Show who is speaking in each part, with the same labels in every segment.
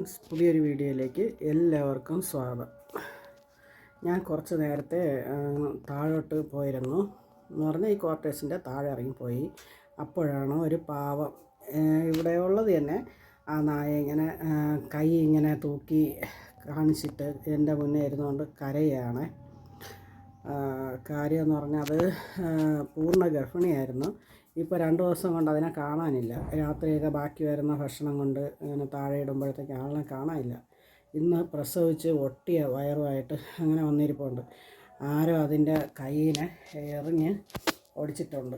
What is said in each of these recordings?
Speaker 1: പുതിയൊരു വീഡിയോയിലേക്ക് എല്ലാവർക്കും സ്വാഗതം. ഞാൻ കുറച്ച് നേരത്തെ താഴോട്ട് പോയിരുന്നു. എന്ന് പറഞ്ഞാൽ ഈ ക്വാർട്ടേഴ്സിന്റെ താഴെ ഇറങ്ങിപ്പോയി. അപ്പോഴാണ് ഒരു പാവം ഇവിടെ ഉള്ളത് തന്നെ ആ നായ ഇങ്ങനെ കൈ ഇങ്ങനെ തൂക്കി കാണിച്ചിട്ട് എന്റെ മുന്നേ ഇരുന്നുകൊണ്ട് കരയാണ്. കാര്യമെന്ന് പറഞ്ഞാൽ അത് പൂർണ ഗർഭിണിയായിരുന്നു ഇപ്പോൾ രണ്ട് ദിവസം കൊണ്ട് അതിനെ കാണാനില്ല. രാത്രിയൊക്കെ ബാക്കി വരുന്ന ഭക്ഷണം കൊണ്ട് ഇങ്ങനെ താഴെ ഇടുമ്പോഴത്തേക്ക് ആളിനെ കാണാനില്ല. ഇന്ന് പ്രസവിച്ച് ഒട്ടിയ വയറുമായിട്ട് അങ്ങനെ വന്നിരിപ്പുണ്ട്. ആരോ അതിന്റെ കയ്യിനെ എറിഞ്ഞ് ഒടിച്ചിട്ടുണ്ട്.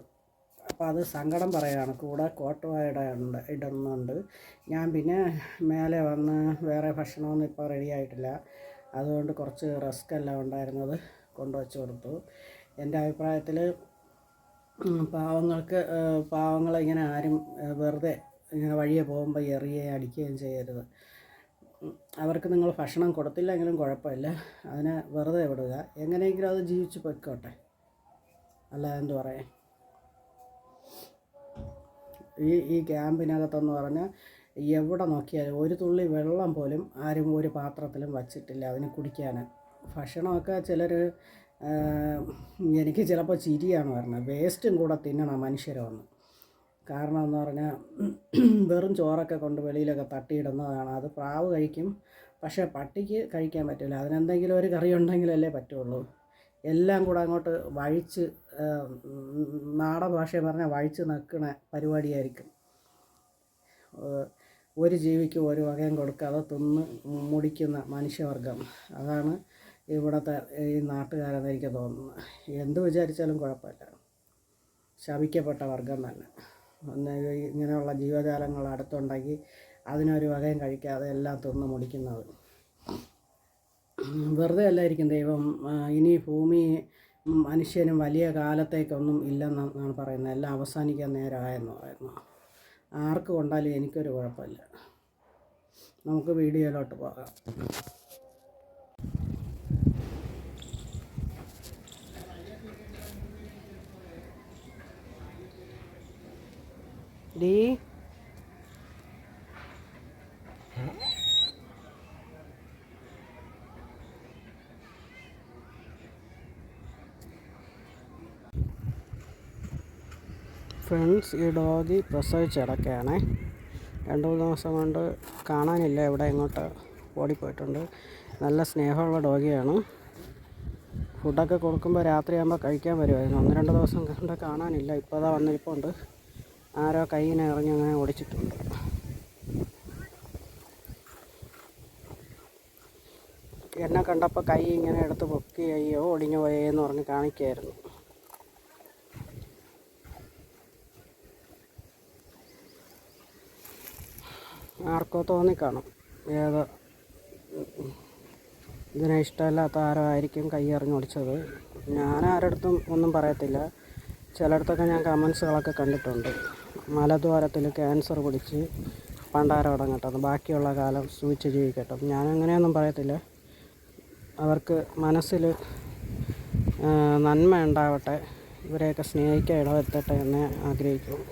Speaker 1: അപ്പോൾ അത് സങ്കടം പറയുകയാണ്. കൂടെ കോട്ടുവായിടുണ്ട് ഇടുന്നുണ്ട്. ഞാൻ പിന്നെ മേലെ വന്ന് വേറെ ഭക്ഷണമൊന്നും ഇപ്പോൾ റെഡി ആയിട്ടില്ല. അതുകൊണ്ട് കുറച്ച് റിസ്ക് എല്ലാം ഉണ്ടായിരുന്നത് കൊണ്ടുവച്ച് കൊടുത്തു. എന്റെ അഭിപ്രായത്തിൽ പാവങ്ങൾക്ക് പാവങ്ങളെ ഇങ്ങനെ ആരും വെറുതെ ഇങ്ങനെ വഴിയെ പോകുമ്പോൾ എറിയുകയും അടിക്കുകയും ചെയ്യരുത്. അവർക്ക് നിങ്ങൾ ഭക്ഷണം കൊടുത്തില്ലെങ്കിലും കുഴപ്പമില്ല. അതിനെ വെറുതെ വിടുക. എങ്ങനെയെങ്കിലും അത് ജീവിച്ച് പൊയ്ക്കോട്ടെ. അല്ലാതെ എന്തു പറയാം ഈ ഈ ക്യാമ്പിനകത്തെന്ന് പറഞ്ഞാൽ എവിടെ നോക്കിയാലും ഒരു തുള്ളി വെള്ളം പോലും ആരും ഒരു പാത്രത്തിലും വച്ചിട്ടില്ല അതിന് കുടിക്കാൻ ഭക്ഷണമൊക്കെ ചിലർ എനിക്ക് ചിലപ്പോൾ ചിരിയാണ് പറഞ്ഞത് വേസ്റ്റും കൂടെ തിന്നണം മനുഷ്യരൊന്ന് കാരണം എന്ന് പറഞ്ഞാൽ വെറും ചോറൊക്കെ കൊണ്ട് വെളിയിലൊക്കെ തട്ടിയിടുന്നതാണ്. അത് പ്രാവ് കഴിക്കും പക്ഷേ പട്ടിക്ക് കഴിക്കാൻ പറ്റില്ല. അതിനെന്തെങ്കിലും ഒരു കറി ഉണ്ടെങ്കിലല്ലേ പറ്റുള്ളൂ. എല്ലാം കൂടെ അങ്ങോട്ട് വഴിച്ച് നാടൻ ഭാഷയിൽ പറഞ്ഞാൽ വഴിച്ച് നിൽക്കണ പരിപാടിയായിരിക്കും. ഒരു ജീവിക്ക് ഒരു വകയും കൊടുക്കാതെ തിന്ന് മുടിക്കുന്ന മനുഷ്യവർഗം. അതാണ് ഇവിടുത്തെ ഈ നാട്ടുകാരെന്ന് എനിക്ക് തോന്നുന്നു. എന്ത് വിചാരിച്ചാലും കുഴപ്പമില്ല. ശപിക്കപ്പെട്ട വർഗം തന്നെ. ഒന്ന് ഇങ്ങനെയുള്ള ജീവജാലങ്ങൾ അടുത്തുണ്ടെങ്കിൽ അതിനൊരു വകയും കഴിക്കാതെ എല്ലാം തിന്ന് മുടിക്കുന്നത്. വെറുതെ അല്ലായിരിക്കും ദൈവം ഇനി ഭൂമി മനുഷ്യനും വലിയ കാലത്തേക്കൊന്നും ഇല്ലെന്നാണ് പറയുന്നത്. എല്ലാം അവസാനിക്കാൻ നേരമായെന്ന് പറയുന്നു. ആർക്ക് കൊണ്ടാലും എനിക്കൊരു കുഴപ്പമില്ല. നമുക്ക് വീഡിയോയിലോട്ട് പോകാം. ഡീ ഫ്രണ്ട്സ് ഈ ഡോഗി പ്രസവിച്ചിടക്കുകയാണേ രണ്ട് മൂന്ന് ദിവസം കൊണ്ട് കാണാനില്ല ഇവിടെ ഇങ്ങോട്ട് ഓടിപ്പോയിട്ടുണ്ട്. നല്ല സ്നേഹമുള്ള ഡോഗിയാണ്. ഫുഡൊക്കെ കൊടുക്കുമ്പോൾ രാത്രിയാകുമ്പോൾ കഴിക്കാൻ വരുമായിരുന്നു ഒന്ന് രണ്ട് ദിവസം കൊണ്ട് കാണാനില്ല ഇപ്പോൾ അതാ വന്നിരിപ്പുണ്ട്. ആരോ കൈയിനെ ഇറങ്ങിങ്ങനെ ഓടിച്ചിട്ടുണ്ട്. എന്നെ കണ്ടപ്പോൾ കൈ ഇങ്ങനെ എടുത്ത് പൊക്കി അയ്യോ ഒടിഞ്ഞു പോയേന്ന് പറഞ്ഞ് കാണിക്കായിരുന്നു. ആർക്കോ തോന്നിക്കാണും. ഏത് ഇതിനെ ഇഷ്ടമില്ലാത്ത ആരോ ആയിരിക്കും കൈ എറിഞ്ഞൊടിച്ചത് ഞാൻ ആരടുത്തും ഒന്നും പറയത്തില്ല. ചിലയിടത്തൊക്കെ ഞാൻ കമൻസുകളൊക്കെ കണ്ടിട്ടുണ്ട്. മലദ്വാരത്തിൽ ക്യാൻസർ പിടിച്ച് പണ്ടാരടങ്ങട്ടെ ബാക്കിയുള്ള കാലം സൂക്ഷിച്ച് ജീവിക്കട്ടെ. ഞാൻ അങ്ങനെയൊന്നും പറയത്തില്ല. അവർക്ക് മനസ്സിൽ നന്മ ഉണ്ടാവട്ടെ ഇവരെയൊക്കെ സ്നേഹിക്കാൻ ഇടവരുത്തട്ടെ എന്ന് ആഗ്രഹിക്കുന്നു